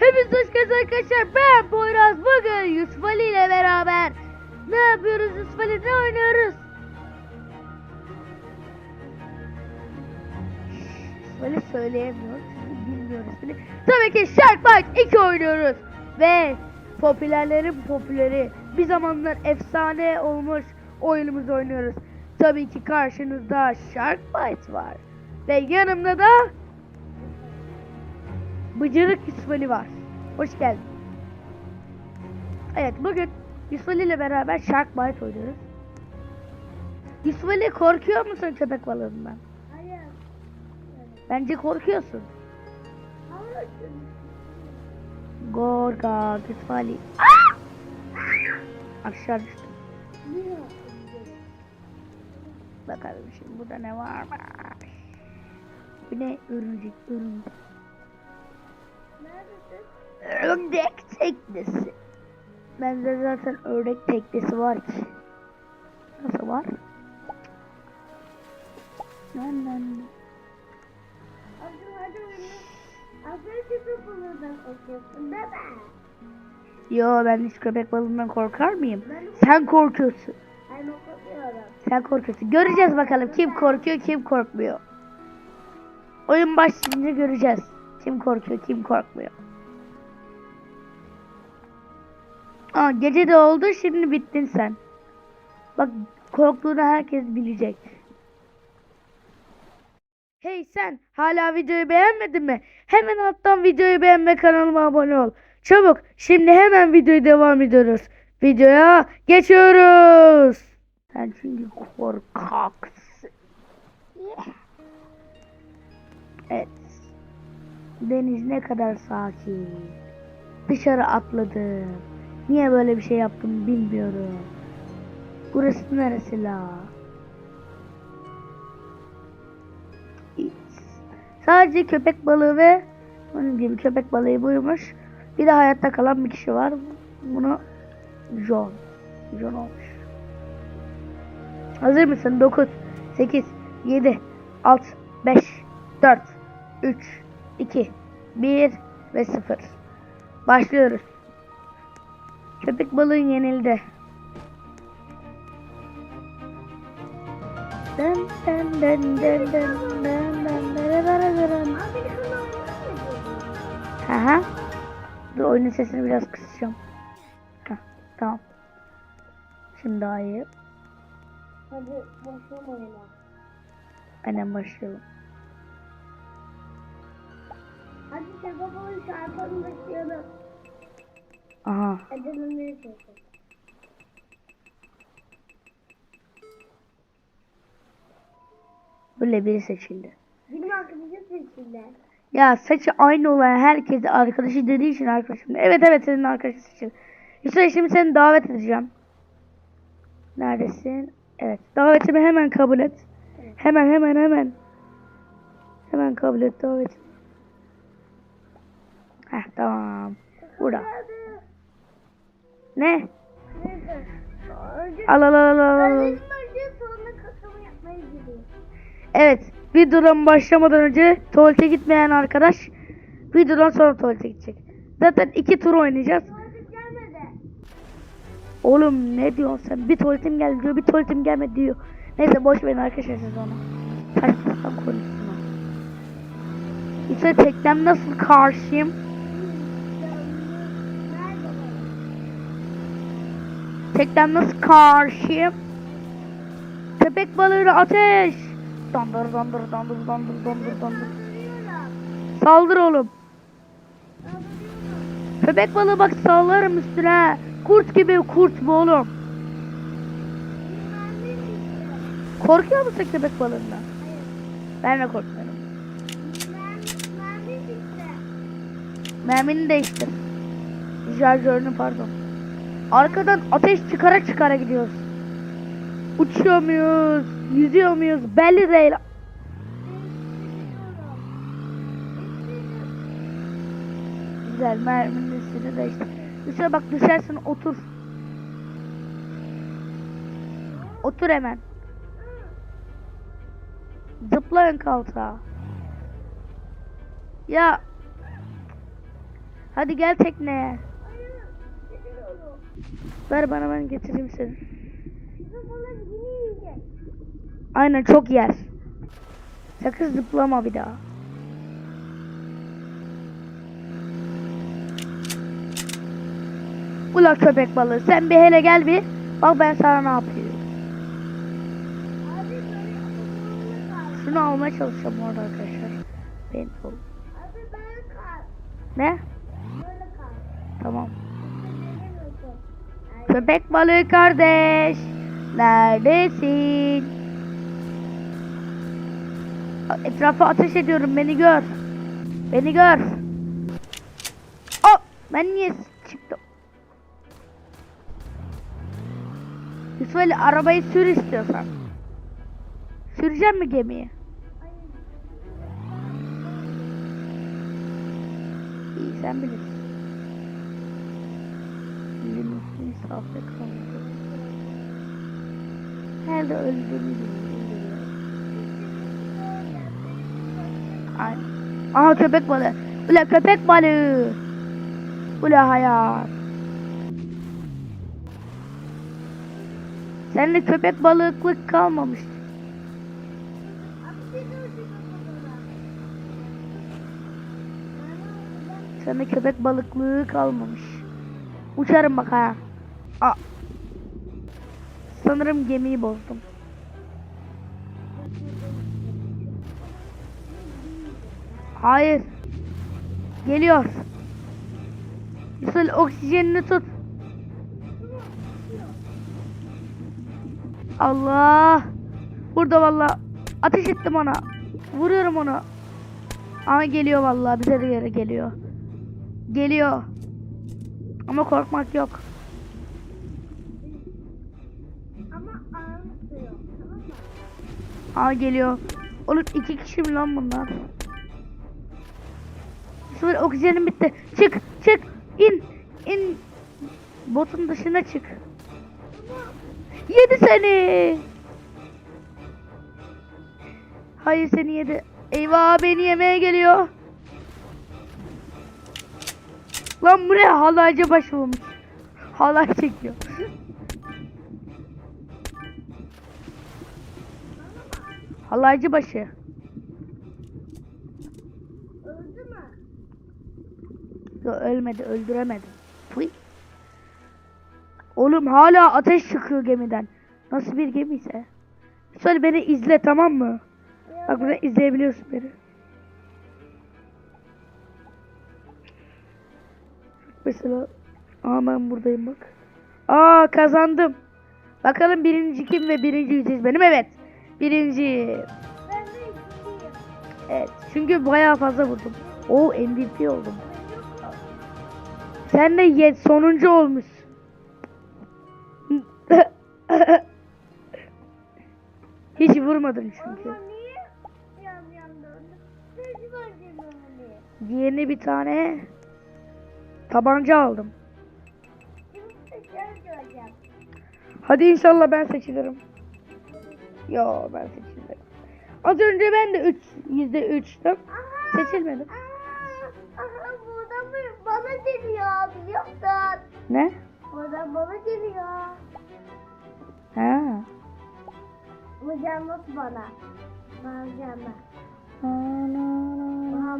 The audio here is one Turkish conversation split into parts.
Hepiniz hoş geldiniz arkadaşlar. Ben Poyraz. Bugün Yusuf Ali ile beraber ne yapıyoruz Yusuf Ali? Ne oynuyoruz? Yusuf Ali söyleyemiyor. Bilmiyoruz ismini. Tabii ki Shark Bite 2 oynuyoruz. Ve popülerlerin popüleri bir zamanlar efsane olmuş oyunumuzu oynuyoruz. Tabii ki karşınızda Shark Bite var. Ve yanımda da Bıcırık Yusuf Ali var. Hoş geldin. Evet bugün Yusuf Ali ile beraber Shark Bite oynuyoruz. Yusuf Ali korkuyor musun köpek balığından? Hayır. Bence korkuyorsun. Hayır. Gorga Yusuf Ali. Aa! Aşağı düştüm. Bakalım şimdi burada ne var? Bu ne? Örümcek, örümcek. Ördek teknesi. Bende zaten ördek teknesi var ki. Nasıl var? Lan lan. Abdül hadi oyunu. Abdül köpek balığından korkuyorsun değil mi? Yo ben hiç köpek balığından korkar mıyım? Ben Sen korkuyorsun. ben korkuyorum. Sen korkuyorsun. Göreceğiz bakalım kim korkuyor kim korkmuyor. Oyun başlayınca göreceğiz. Kim korkuyor kim korkmuyor. Aa, gece de oldu şimdi bittin sen. Bak korktuğunu herkes bilecek. Hey sen hala videoyu beğenmedin mi? Hemen alttan videoyu beğenme kanalıma abone ol. Çabuk şimdi hemen videoyu devam ediyoruz. Videoya geçiyoruz. Sen çünkü korkaksın. Evet. Deniz ne kadar sakin. Dışarı atladım. Niye böyle bir şey yaptım bilmiyorum. Burası neresi la? Sadece köpek balığı ve onun gibi köpek balığı buymuş. Bir de hayatta kalan bir kişi var. Bunu John. John olmuş. Hazır mısın? 9, 8, 7, 6, 5, 4, 3, 2, 1 ve 0. Başlıyoruz. Köpek balığın yenildi. Dın dın dın dın dın dın. Abi şunu oynayamıyorum. Aha. Dur oyunun sesini biraz kısacağım. Heh, tamam. Şimdi daha iyi. Hadi başlayalım oyuna. Aynen başlayalım. Balığı çarpanı. Aha. Çalışalım. Böyle biri seçildi. Benim arkadaşım seçildi. Ya saçı aynı olan herkese arkadaşı dediği için arkadaşım. Evet evet senin arkadaşın seçildi. Yusuf şimdi seni davet edeceğim. Neredesin? Evet. Davetimi hemen kabul et. Hemen hemen hemen. Hemen kabul et davet. Heh tamam. Burada. Hadi. Ne? Al al al al, al. Evet. Videodan başlamadan önce tuvalete gitmeyen arkadaş videodan sonra tuvalete gidecek. Zaten iki tur oynayacağız. Oğlum ne diyorsun sen? Bir tuvaletim geldi diyor, bir tuvaletim gelmedi diyor. Neyse boş verin arkadaşlar siz onu. Saçma sapan konuşsun o. İşte teknem nasıl karşıyım? Nerede var? Teknem nasıl karşıyım? Köpek balığıyla ateş! Dandır dandır dandır dandır dandır dandır. Saldır oğlum. Köpek balığı bak sallarım üstüne. Kurt gibi kurt bu oğlum. Korkuyor musun köpek balığından? Ben de korkmuyorum. Mermini değiştir. Şarjörünü pardon. Arkadan ateş çıkara çıkara gidiyoruz. Uçuyor muyuz? Yüzüyor muyuz? Belli değil. Güzel merminin üstünü değiştir. Üstüne bak düşersin otur. Otur hemen. Zıplayın kalta. Ya Hadi gel tekneye. Ver bana ben getireyim seni. Aynen çok yer. Sakın zıplama bir daha. Ula köpek balığı sen bir hele gel bir. Bak ben sana ne yapıyorum. Şunu almaya çalışacağım orada arkadaşlar. Ben ol. Ne? Tamam. Köpek balığı kardeş. Neredesin? Etrafa ateş ediyorum beni gör. Beni gör. Hop ben niye çıktım? Yusuf Ali arabayı sür istiyorsan. Süreceğim mi gemiyi? İyi sen bilirsin. Limitli safra kaldı. Nerede. Aha köpek balığı. Ula köpek balığı. Ula hayat. Seninle köpek balıklık kalmamış. Seninle köpek balıklığı kalmamış. Uçarım bak ha. Sanırım gemiyi bozdum. Hayır. Geliyor. Yusuf oksijenini tut. Allah. Burada valla. Ateş ettim ona. Vuruyorum onu. Ama geliyor vallahi bize de geliyor. Geliyor. Ama korkmak yok. Ama ağırlık tutuyor. Tamam mı? Aa geliyor. Oğlum iki kişi mi lan bunlar? Sıfır oksijenim bitti. Çık çık in in. Botun dışına çık. Yedi seni. Hayır seni yedi. Eyvah beni yemeye geliyor. Lan bu ne halaycı başı olmuş. Halay çekiyor. Halaycı başı. Öldü mü? Yo, ölmedi, öldüremedim. Fıy. Oğlum hala ateş çıkıyor gemiden. Nasıl bir gemiyse. Söyle beni izle tamam mı? Bak burada izleyebiliyorsun beni. Mesela aa ben buradayım bak. Aa kazandım. Bakalım birinci kim ve birinci yüzeceğiz benim evet. Birinci. Ben de ikinciyim. Evet çünkü bayağı fazla vurdum. O MVP oldum. Sen de ye sonuncu olmuş. Hiç vurmadın çünkü. Diğerine bir tane tabanca aldım. Hadi inşallah ben seçilirim. Yo ben seçilirim. Az önce ben de 3 yüzde üçtüm. Aha. Seçilmedim. Aa, aha burada bana geliyor biliyor musun? Ne? Burada bana geliyor. Ha. Canlısı bana. Bana canlı. Aha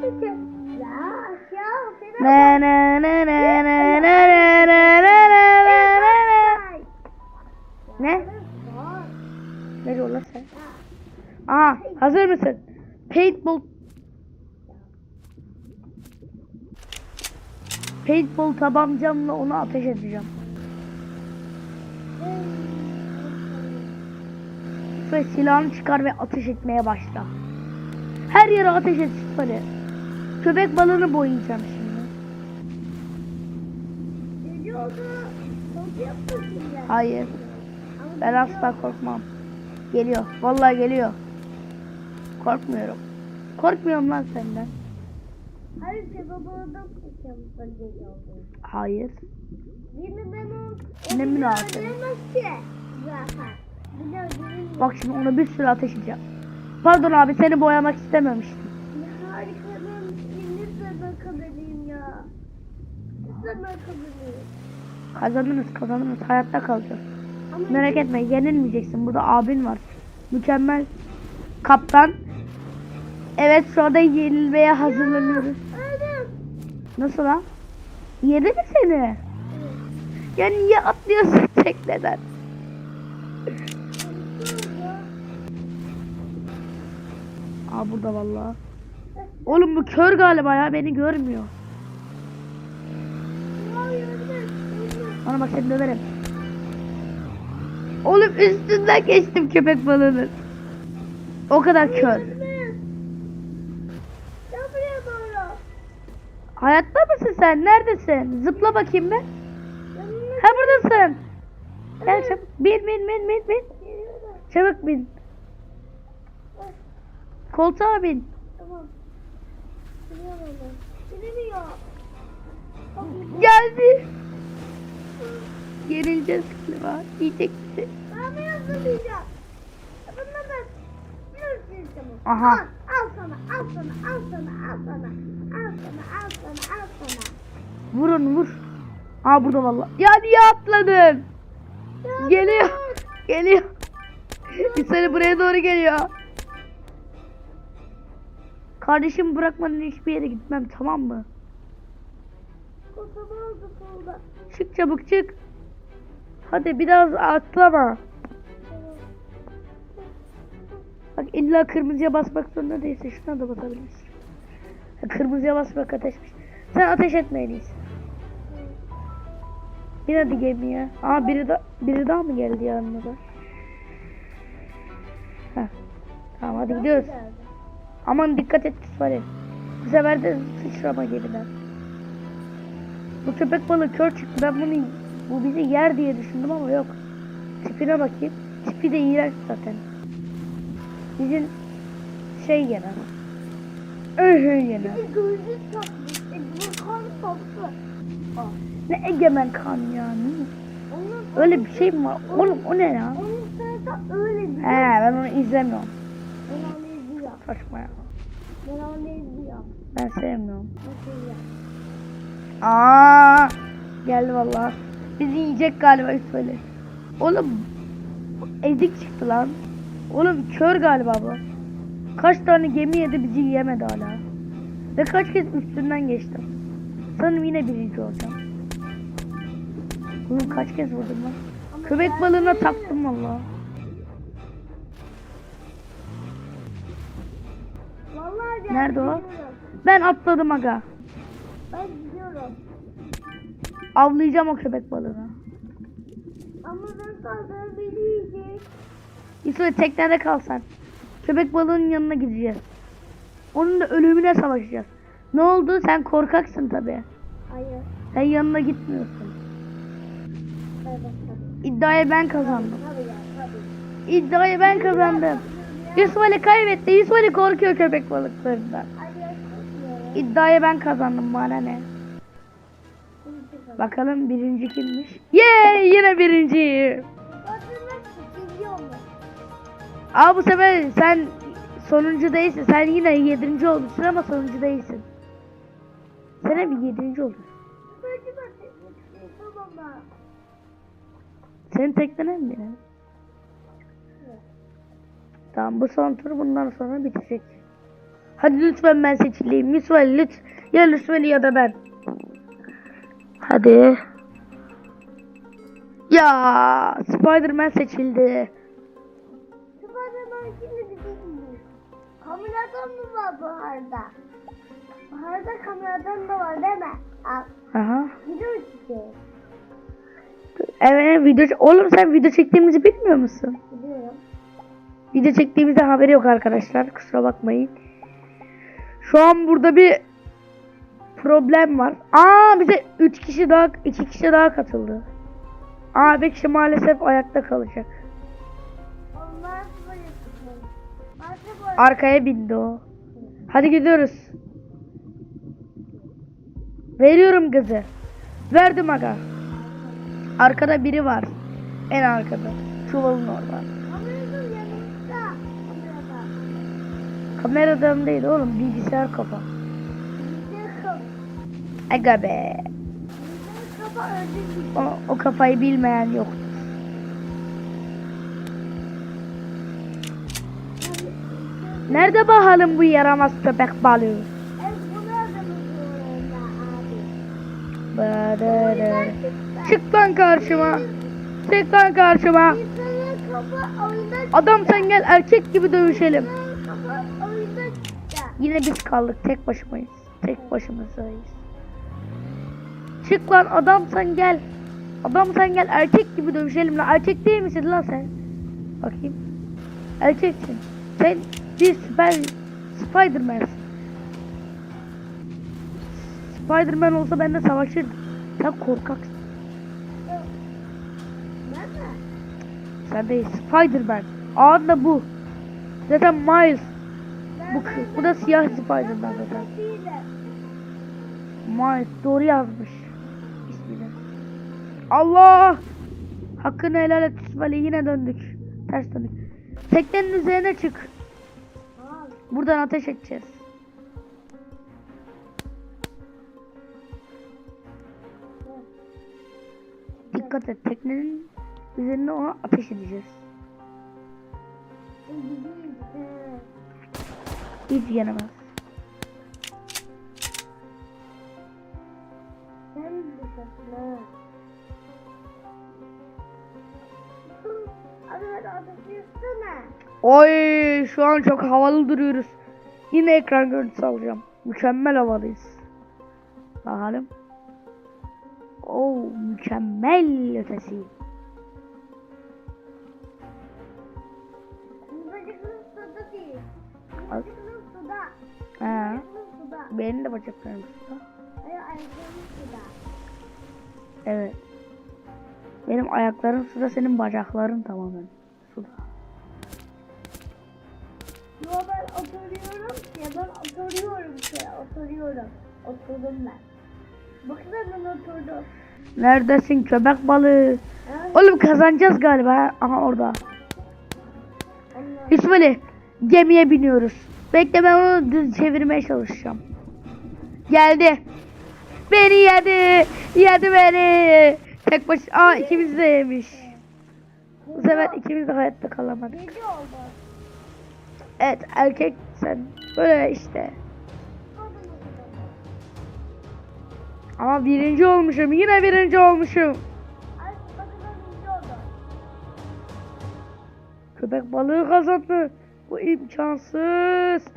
geliyor. Ya aşağı na na na na na na na na na na. Ne? Ne diyor lan sen? Aa, hazır mısın? Paintball Paintball tabancamla onu ateş edeceğim. Ve silahını çıkar ve ateş etmeye başla. Her yere ateş et böyle. Köpek balığını boyayacağım şimdi. Hayır. Ben asla korkmam. Geliyor. Vallahi geliyor. Korkmuyorum. Korkmuyorum lan senden. Hayır sebebinde kuşamızda geliyordu. Hayır. Yine ben o... Ne münasebet. Bak şimdi ona bir sürü ateş edeceğim. Pardon abi seni boyamak istememiştim. Ya Harikasın. Lütfen bakabilirim ya. Lütfen bakabilirim. Kazanırız kazanırız hayatta kalacağız. Ama Merak etme yenilmeyeceksin. Burada abin var. Mükemmel kaptan. Evet şu anda yenilmeye hazırlanıyoruz. Nasıl lan? Yedi mi seni? Ya niye atlıyorsun tekneden? Aa burada vallahi. Oğlum bu kör galiba ya beni görmüyor. Bana bak seni döverim. Oğlum üstünden geçtim köpek balığının. O kadar kör. Gel buraya doğru. Hayatta mısın sen? Neredesin? Zıpla bakayım ben. Ha buradasın. Gel çabuk. Bin bin bin bin bin. Çabuk bin. Koltuğa bin. Tamam. Geldi. Yenileceğiz galiba. Yiyecek bizi. Ben mi bir tamam. Aha. Al, al sana, al sana, al sana, al sana. Al sana. Vurun vur. Aa burada vallahi. Ya niye atladın? Geliyor. Geliyor. Bir seni buraya doğru geliyor. Kardeşim bırakmadan hiçbir yere gitmem tamam mı? Çık çabuk çık. Hadi biraz atlama. Bak illa kırmızıya basmak zorunda değilsin. Şuna da basabilirsin. Kırmızıya basmak ateşmiş. Sen ateş etme en iyisi. Bin hadi gemiye. Aa biri, da, biri daha mı geldi yanımıza? Heh. Tamam hadi gidiyoruz. Aman dikkat et Fare. Bu sefer de sıçrama gemiden. Bu köpek balığı kör çıktı. Ben bunu bu bizi yer diye düşündüm ama yok. Tipine bakayım. Tipi de iğrenç zaten. Bizim şey yener. Tatlı. Ne egemen kan yani. Öyle bir şey mi var? Oğlum o ne ya? He ben onu izlemiyorum. Saçma ya. Ben sevmiyorum. Aa geldi vallahi. Bizi yiyecek galiba böyle. Oğlum ezik çıktı lan. Oğlum kör galiba bu. Kaç tane gemi yedi bizi yiyemedi hala. Ve kaç kez üstünden geçtim. Sanırım yine birinci olacağım. Oğlum kaç kez vurdum lan. Köpek balığına taktım ben Nerede o? Ben atladım aga. Ben gidiyorum. Avlayacağım o köpek balığını. Ama ben kaldım beni yiyecek. Yusuf teknede kal sen. Köpek balığının yanına gideceğiz. Onun da ölümüne savaşacağız. Ne oldu? Sen korkaksın tabi. Hayır. Sen yanına gitmiyorsun. Evet. İddiayı ben kazandım. Tabii. İddiayı ben kazandım. Yusuf Ali kaybetti. Yusuf Ali korkuyor köpek balıklarından. İddiayı ben kazandım bana ne? Bakalım birinci kimmiş? Yay yine birinci. Aa bu sefer sen sonuncu değilsin. Sen yine yedinci olmuşsun ama sonuncu değilsin. Sen hep yedinci mı? Senin teknene mi benim? Tamam bu son tur bundan sonra bitecek. Hadi lütfen ben seçileyim. Lütfen lütfen. Ya lütfen ya da ben. Hadi. Ya Spider-Man seçildi. Kameradan mı var Bahar'da? Bahar'da kameradan da var değil mi? Al. Aha. Video çekiyor. Evet video oğlum sen video çektiğimizi bilmiyor musun? Biliyorum. Video çektiğimizde haberi yok arkadaşlar. Kusura bakmayın. Şu an burada bir problem var. Aa bize 3 kişi daha 2 kişi daha katıldı. Aa bir kişi maalesef ayakta kalacak. Arkaya bindi o. Hadi gidiyoruz. Veriyorum kızı. Verdim aga. Arkada biri var. En arkada. Çuvalın orada. Kamerada. Kameradan değil oğlum bilgisayar kafa. Aga be. O, o kafayı bilmeyen yok. Nerede bakalım bu yaramaz köpek balığı? Çık lan karşıma. Çık lan karşıma. Adam sen gel erkek gibi dövüşelim. Yine biz kaldık tek başımayız. Tek başımızdayız. Çık lan adam sen gel. Adam sen gel erkek gibi dövüşelim lan. Erkek değil misin lan sen? Bakayım. Erkeksin. Sen bir süper Spiderman'sin. Spiderman olsa ben de savaşırdım. Sen korkaksın. Ben mi? Sen değil Spiderman. Ağın da bu. Zaten Miles. Ben- Bu, ben- bu da siyah Spiderman zaten. ben. Miles doğru yazmış ismini. Allah! Hakkını helal et İsmail'e yine döndük. Ters döndük. Teknenin üzerine çık. Buradan ateş edeceğiz. Dikkat et teknenin üzerine ona ateş edeceğiz. Hiç yenemez. Sen bilirsin Oy şu an çok havalı duruyoruz. Yine ekran görüntüsü alacağım. Mükemmel havalıyız. Bakalım. Oo mükemmel ötesi. Al. Ha. Benim de bacaklarım suda. Evet. Benim ayaklarım suda, senin bacakların tamamen suda. Yo ben oturuyorum ki ben oturuyorum ki oturuyorum. Oturdum ben. Baksana ben oturdum. Neredesin köpek balığı? Ay, Oğlum kazanacağız galiba. ha. Aha orada. Ali gemiye biniyoruz. Bekle ben onu düz çevirmeye çalışacağım. Geldi. Beni yedi. Yedi beni. Tek baş... Aa ikimiz de yemiş. Bu sefer ikimiz de hayatta kalamadık. Oldu. Evet erkek sen. Böyle işte. Ama birinci olmuşum. Yine birinci olmuşum. Köpek balığı kazandı. Bu imkansız.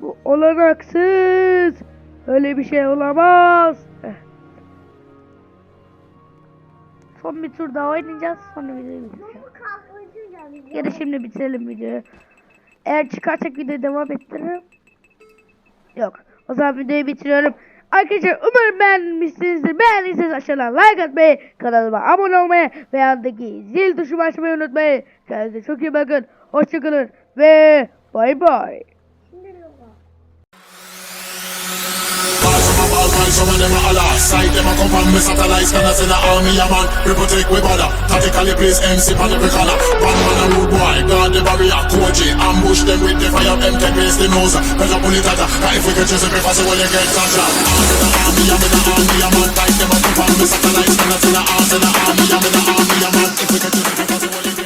Bu olanaksız. Öyle bir şey olamaz. Son bir tur daha oynayacağız. Sonra videoyu geldi. Ya da şimdi bitirelim videoyu. Eğer çıkarsak videoyu devam ettiririm. Yok. O zaman videoyu bitiriyorum. Arkadaşlar umarım beğenmişsinizdir. Beğendiyseniz aşağıdan like atmayı, kanalıma abone olmayı ve yandaki zil tuşu açmayı unutmayın. Kendinize çok iyi bakın. Hoşçakalın ve bay bay. Some of them a holler Side them a come from me satellite scanners in the army, a man We protect we bother Tactically place MC on every corner One man a rude boy, guard the barrier it, ambush them with the fire Them take the nose up on the tata if we catch us every fast, well you get touched I'm in army, I'm in army, a man Side them a come from me satellite scanners in the arms army I'm in the army, a man If we catch us every fast, well